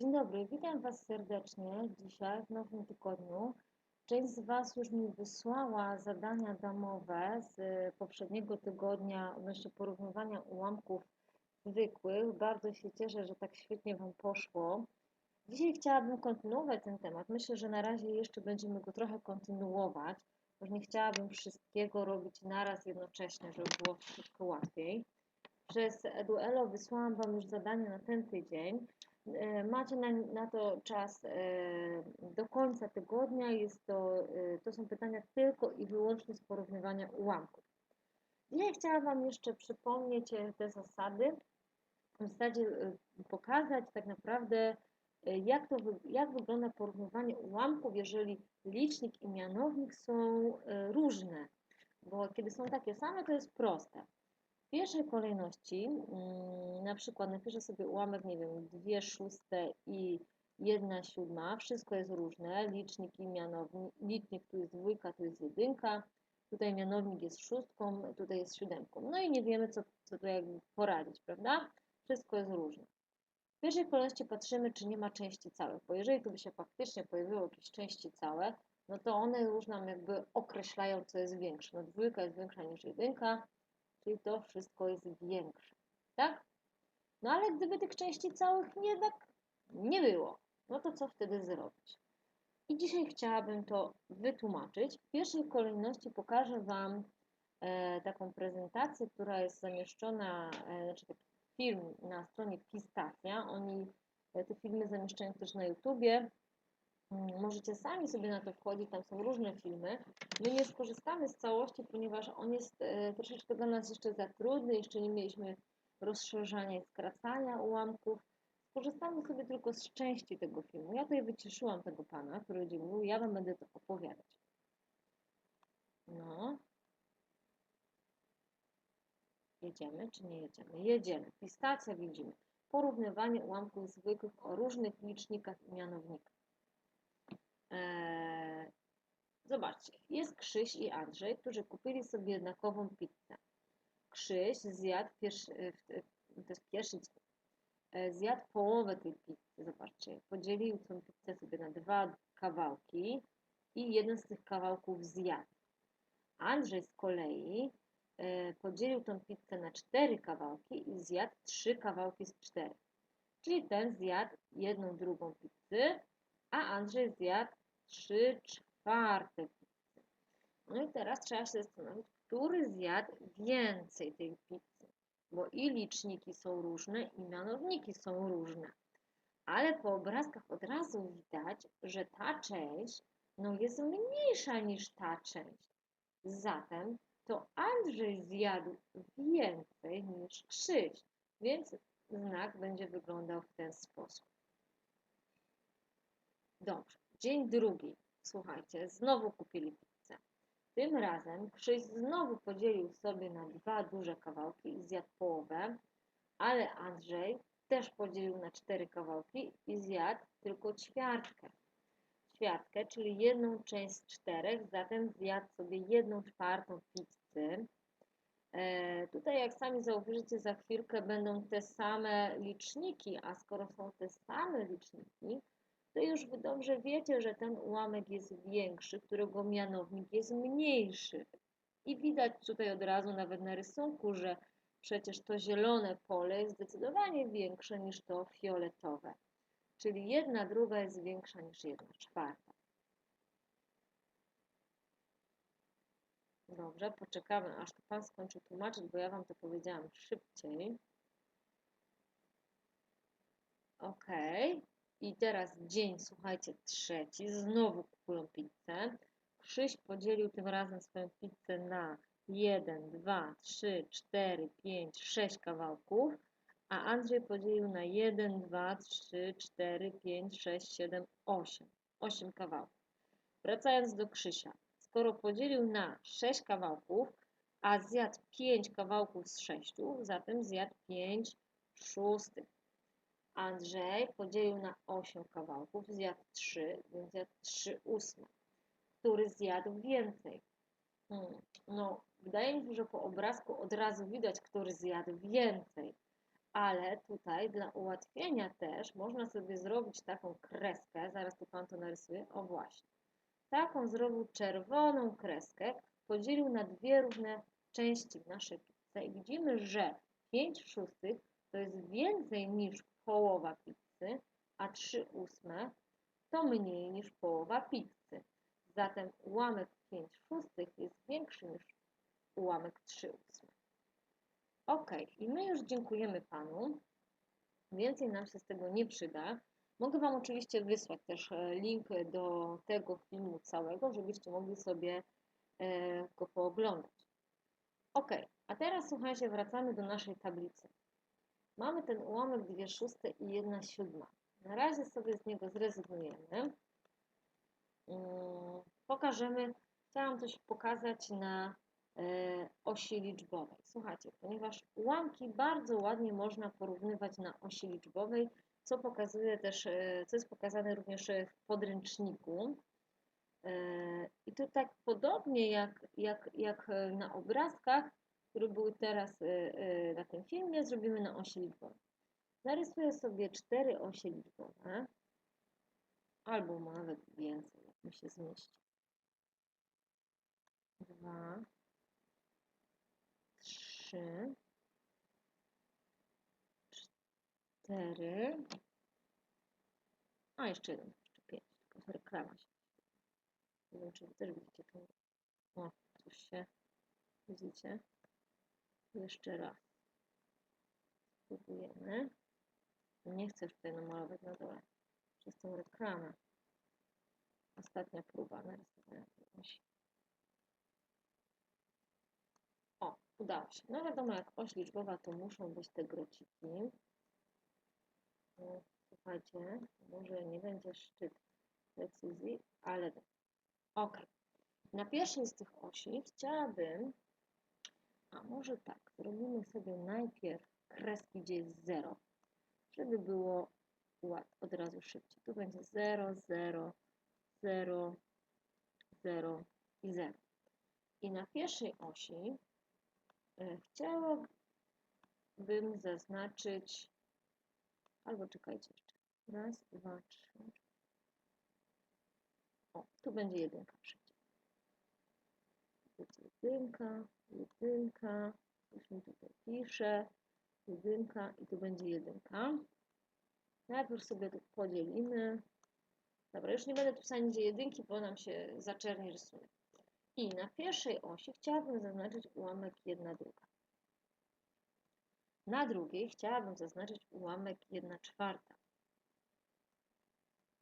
Dzień dobry, witam Was serdecznie dzisiaj w nowym tygodniu. Część z Was już mi wysłała zadania domowe z poprzedniego tygodnia odnośnie porównywania ułamków zwykłych. Bardzo się cieszę, że tak świetnie Wam poszło. Dzisiaj chciałabym kontynuować ten temat. Myślę, że na razie jeszcze będziemy go trochę kontynuować, bo nie chciałabym wszystkiego robić naraz jednocześnie, żeby było troszeczkę łatwiej. Przez Eduelo wysłałam Wam już zadanie na ten tydzień. E, macie na, na to czas e, do końca tygodnia. Jest to, e, to są pytania tylko i wyłącznie z porównywania ułamków. Dzisiaj chciałam Wam jeszcze przypomnieć te zasady, w zasadzie pokazać tak naprawdę, jak, to, jak wygląda porównywanie ułamków, jeżeli licznik i mianownik są różne. Bo kiedy są takie same, to jest proste. W pierwszej kolejności, mm, na przykład napiszę sobie ułamek, nie wiem, 2 szóste i 1 siódma, wszystko jest różne, licznik i mianownik, licznik tu jest dwójka, tu jest jedynka, tutaj mianownik jest szóstką, tutaj jest siódemką. No i nie wiemy, co, co tu jakby poradzić, prawda? Wszystko jest różne. W pierwszej kolejności patrzymy, czy nie ma części całych, bo jeżeli tu by się faktycznie pojawiły jakieś części całe, no to one już nam jakby określają, co jest większe. No dwójka jest większa niż jedynka, to wszystko jest większe, tak? No ale gdyby tych części całych jednak nie było, no to co wtedy zrobić? I dzisiaj chciałabym to wytłumaczyć. W pierwszej kolejności pokażę Wam e, taką prezentację, która jest zamieszczona, e, znaczy taki film na stronie Pistacia. Oni e, te filmy zamieszczają też na YouTubie. Możecie sami sobie na to wchodzić, tam są różne filmy. My nie skorzystamy z całości, ponieważ on jest e, troszeczkę dla nas jeszcze za trudny, jeszcze nie mieliśmy rozszerzania i skracania ułamków. Skorzystamy sobie tylko z części tego filmu. Ja tutaj wyciszyłam tego pana, który będzie mówił, ja Wam będę to opowiadać. No. Jedziemy czy nie jedziemy? Jedziemy. Pistacja widzimy. Porównywanie ułamków zwykłych o różnych licznikach i mianownikach. Eee, zobaczcie, jest Krzyś i Andrzej, którzy kupili sobie jednakową pizzę. Krzyś zjadł pierwszy, e, to jest pierwszy dzień, e, zjadł połowę tej pizzy, zobaczcie, podzielił tę pizzę sobie na dwa kawałki i jeden z tych kawałków zjadł. Andrzej z kolei e, podzielił tę pizzę na cztery kawałki i zjadł trzy kawałki z czterech. Czyli ten zjadł jedną drugą pizzę, a Andrzej zjadł 3 czwarte pizzy. No i teraz trzeba się zastanowić, który zjadł więcej tej pizzy, bo i liczniki są różne, i mianowniki są różne. Ale po obrazkach od razu widać, że ta część no, jest mniejsza niż ta część. Zatem to Andrzej zjadł więcej niż Krzyś, więc znak będzie wyglądał w ten sposób. Dobrze. Dzień drugi. Słuchajcie, znowu kupili pizzę. Tym razem Krzyś znowu podzielił sobie na dwa duże kawałki i zjadł połowę, ale Andrzej też podzielił na cztery kawałki i zjadł tylko ćwiartkę. Ćwiartkę, czyli jedną część z czterech, zatem zjadł sobie jedną czwartą pizzy. E, tutaj, jak sami zauważycie, za chwilkę będą te same liczniki, a skoro są te same liczniki, to już wy dobrze wiecie, że ten ułamek jest większy, którego mianownik jest mniejszy. I widać tutaj od razu nawet na rysunku, że przecież to zielone pole jest zdecydowanie większe niż to fioletowe. Czyli jedna druga jest większa niż jedna czwarta. Dobrze, poczekamy, aż tu Pan skończy tłumaczyć, bo ja Wam to powiedziałam szybciej. Ok. I teraz dzień, słuchajcie, trzeci, znowu kupują pizzę. Krzyś podzielił tym razem swoją pizzę na 1, 2, 3, 4, 5, 6 kawałków, a Andrzej podzielił na 1, 2, 3, 4, 5, 6, 7, 8. 8 kawałków. Wracając do Krzysia. Skoro podzielił na 6 kawałków, a zjadł 5 kawałków z 6, zatem zjadł 5 szóstych. Andrzej podzielił na 8 kawałków, zjadł 3, więc zjadł 3 ósme. Który zjadł więcej? Hmm. No, wydaje mi się, że po obrazku od razu widać, który zjadł więcej. ale tutaj dla ułatwienia też można sobie zrobić taką kreskę, zaraz tu Pan to narysuje, o właśnie. Taką zrobił czerwoną kreskę, podzielił na dwie równe części nasze pizze i widzimy, że 5 szóstych to jest więcej niż połowa pizzy, a 3 ósme to mniej niż połowa pizzy. Zatem ułamek 5 szóstych jest większy niż ułamek 3 ósme. Ok, i my już dziękujemy Panu. Więcej nam się z tego nie przyda. Mogę Wam oczywiście wysłać też e, link do tego filmu całego, żebyście mogli sobie e, go pooglądać. Ok, a teraz słuchajcie, wracamy do naszej tablicy. Mamy ten ułamek 2 szóste i 1 siódma. Na razie sobie z niego zrezygnujemy. Mm, Pokażemy, chciałam coś pokazać na e, osi liczbowej. Słuchajcie, ponieważ ułamki bardzo ładnie można porównywać na osi liczbowej, co pokazuje też, e, co jest pokazane również w podręczniku. E, I tu tak podobnie jak, jak, jak na obrazkach, które były teraz na tym filmie, zrobimy na osi liczbowej. Narysuję sobie cztery osie liczbowe, albo nawet więcej, jak mi się zmieści. Dwa, trzy, cztery, a jeszcze jeden, jeszcze pięć, tylko reklama się. Nie wiem, czy wy też widzicie to. O, coś się, widzicie? Jeszcze raz. Spróbujemy. Nie chcę już tutaj namalować na dole. Przez tą reklamę. Ostatnia próba. O, udało się. No wiadomo, jak oś liczbowa, to muszą być te grociki. No, słuchajcie, może nie będzie szczyt precyzji, ale ok. Na pierwszej z tych osi chciałabym, a może tak, zrobimy sobie najpierw kreski, gdzie jest 0 żeby było od razu szybciej. Tu będzie 0, 0, 0, 0 i 0. I na pierwszej osi y, chciałabym zaznaczyć, albo czekajcie jeszcze, raz, dwa, trzy. O, tu będzie jedynka szybciej. Będzie jedynka, jedynka, już mi tutaj pisze jedynka i tu będzie jedynka. Najpierw sobie to podzielimy. Dobra, już nie będę tu pisać nigdzie jedynki, bo nam się zaczerni rysunek. I na pierwszej osi chciałabym zaznaczyć ułamek 1 druga. Na drugiej chciałabym zaznaczyć ułamek 1 czwarta.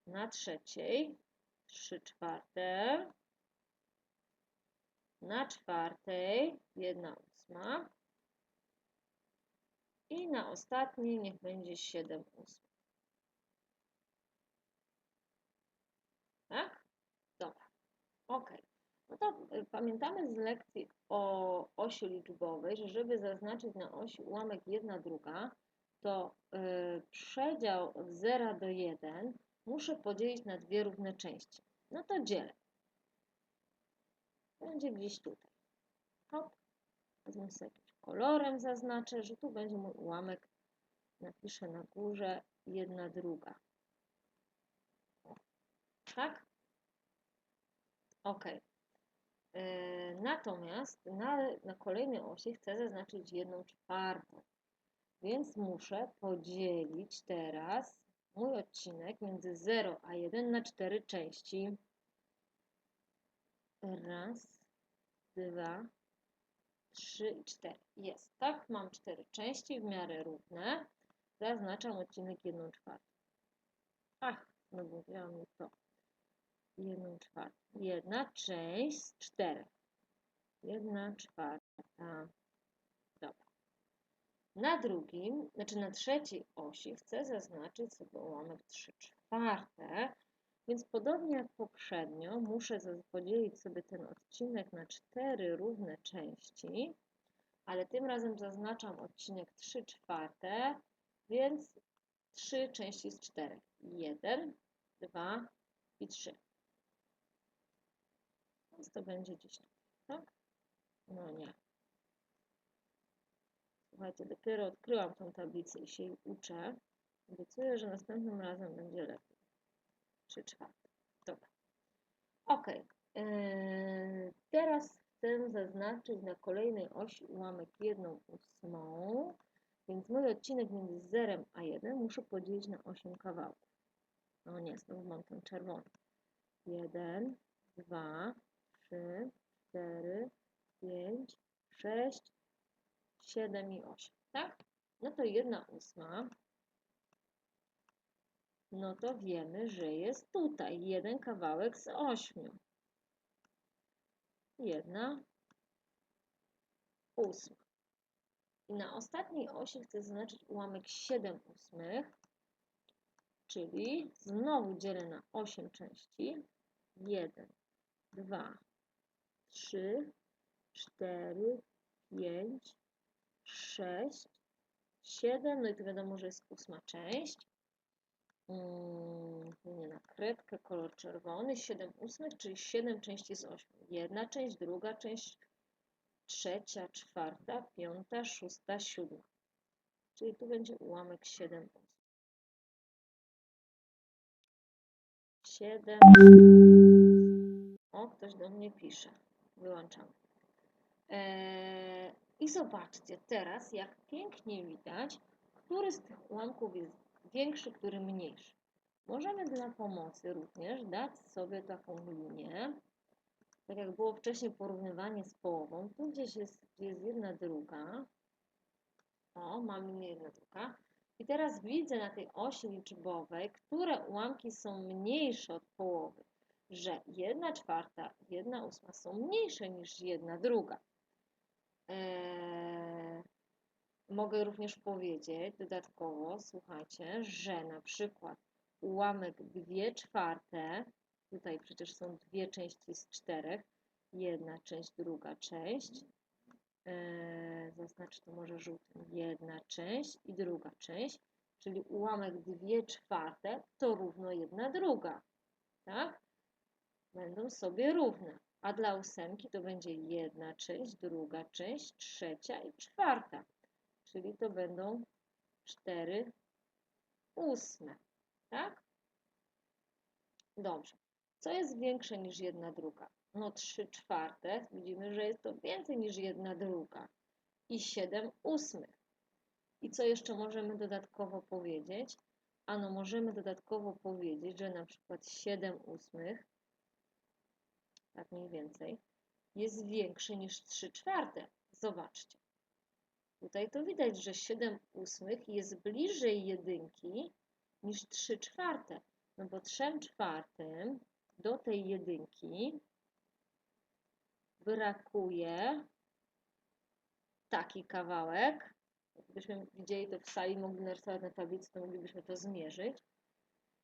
Na trzeciej 3 czwarte. Na czwartej 1 ósma. I na ostatni niech będzie 7 ósmych. Tak? Dobra. Ok. No to y, pamiętamy z lekcji o osi liczbowej, że żeby zaznaczyć na osi ułamek 1 druga, to yy, przedział od 0 do 1 muszę podzielić na dwie równe części. No to dzielę. Będzie gdzieś tutaj. Hop. Wezmę sobie kolorem zaznaczę, że tu będzie mój ułamek, napiszę na górze, jedna druga. Tak? Ok. E, natomiast na, na kolejnej osi chcę zaznaczyć jedną czwartą, więc muszę podzielić teraz mój odcinek między 0 a 1 na 4 części. Raz, dwa, 3 i 4. Jest, tak? Mam 4 części w miarę równe. Zaznaczam odcinek 1 czwartą. Ach, no mówiłam mi to. 1 czwartą. Jedna część z 4. 1 czwarta. Dobra. Na drugim, znaczy na trzeciej osi chcę zaznaczyć sobie ułamek 3 czwarte. Więc podobnie jak poprzednio, muszę podzielić sobie ten odcinek na cztery równe części, ale tym razem zaznaczam odcinek 3 czwarte, więc 3 części z 4. 1, 2 i 3. Więc to będzie gdzieś tutaj, tak? No nie. Słuchajcie, dopiero odkryłam tą tablicę i się jej uczę. Obiecuję, że następnym razem będzie lepiej. 3 czwarte. Dobra. Ok. Eee, teraz chcę zaznaczyć na kolejnej osi ułamek 1 ósmą. Więc mój odcinek między 0 a 1 muszę podzielić na 8 kawałków. No nie, znowu mam ten czerwony. 1, 2, 3, 4, 5, 6, 7 i 8, tak? No to 1 ósma. No to wiemy, że jest tutaj jeden kawałek z 8. 1 ósma. I na ostatniej osi chcę zaznaczyć ułamek 7 ósmych, czyli znowu dzielę na 8 części. 1, 2, 3, 4, 5, 6, 7, no i to wiadomo, że jest ósma część. Nie na kredkę, kolor czerwony, 7 ósmych, czyli 7 części z 8. Jedna część, druga część, trzecia, czwarta, piąta, szósta, siódma. Czyli tu będzie ułamek 7 ósmych. 7. O, ktoś do mnie pisze. Wyłączam. Eee, I zobaczcie teraz, jak pięknie widać, który z tych ułamków jest większy, który mniejszy. Możemy dla pomocy również dać sobie taką linię, tak jak było wcześniej porównywanie z połową, tu gdzieś jest, jest jedna druga, o, linię jedna druga, i teraz widzę na tej osi liczbowej, które ułamki są mniejsze od połowy, że jedna czwarta, jedna ósma są mniejsze niż jedna druga. Eee, mogę również powiedzieć dodatkowo, słuchajcie, że na przykład ułamek 2 czwarte, tutaj przecież są dwie części z czterech, jedna część, druga część, eee, zaznaczę to może żółtym, jedna część i druga część, czyli ułamek 2 czwarte to równo jedna druga, tak? Będą sobie równe a dla ósemki to będzie jedna część, druga część, trzecia i czwarta, czyli to będą cztery ósme, tak? Dobrze. Co jest większe niż jedna druga? No trzy czwarte, widzimy, że jest to więcej niż jedna druga i siedem ósmych. I co jeszcze możemy dodatkowo powiedzieć? Ano możemy dodatkowo powiedzieć, że na przykład 7 ósmych tak mniej więcej, jest większy niż 3 czwarte. Zobaczcie. Tutaj to widać, że 7 ósmych jest bliżej jedynki niż 3 czwarte. No bo 3 czwartym do tej jedynki brakuje taki kawałek. Gdybyśmy widzieli to w sali, mogli narysować na tablicy, to moglibyśmy to zmierzyć.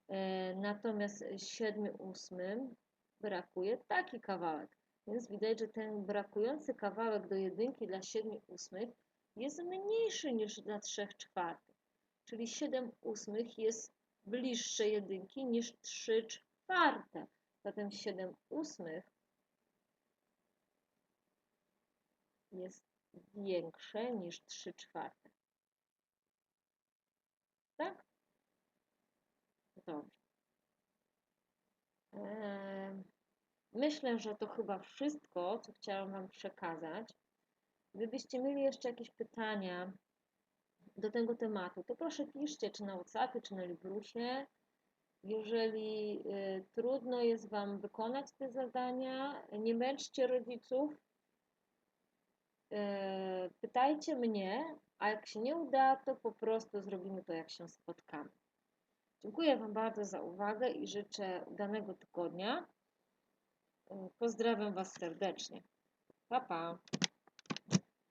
E, natomiast 7 ósmym brakuje taki kawałek. Więc widać, że ten brakujący kawałek do jedynki dla 7 ósmych jest mniejszy niż dla 3 czwartych. Czyli 7 ósmych jest bliższe jedynki niż 3 czwarte. Zatem 7 ósmych jest większe niż 3 czwarte. Tak? Dobrze. Myślę, że to chyba wszystko, co chciałam Wam przekazać. Gdybyście mieli jeszcze jakieś pytania do tego tematu, to proszę piszcie, czy na WhatsAppie, czy na Librusie. Jeżeli y, trudno jest Wam wykonać te zadania, nie męczcie rodziców. Y, pytajcie mnie, a jak się nie uda, to po prostu zrobimy to, jak się spotkamy. Dziękuję Wam bardzo za uwagę i życzę udanego tygodnia. Pozdrawiam Was serdecznie. Pa, pa.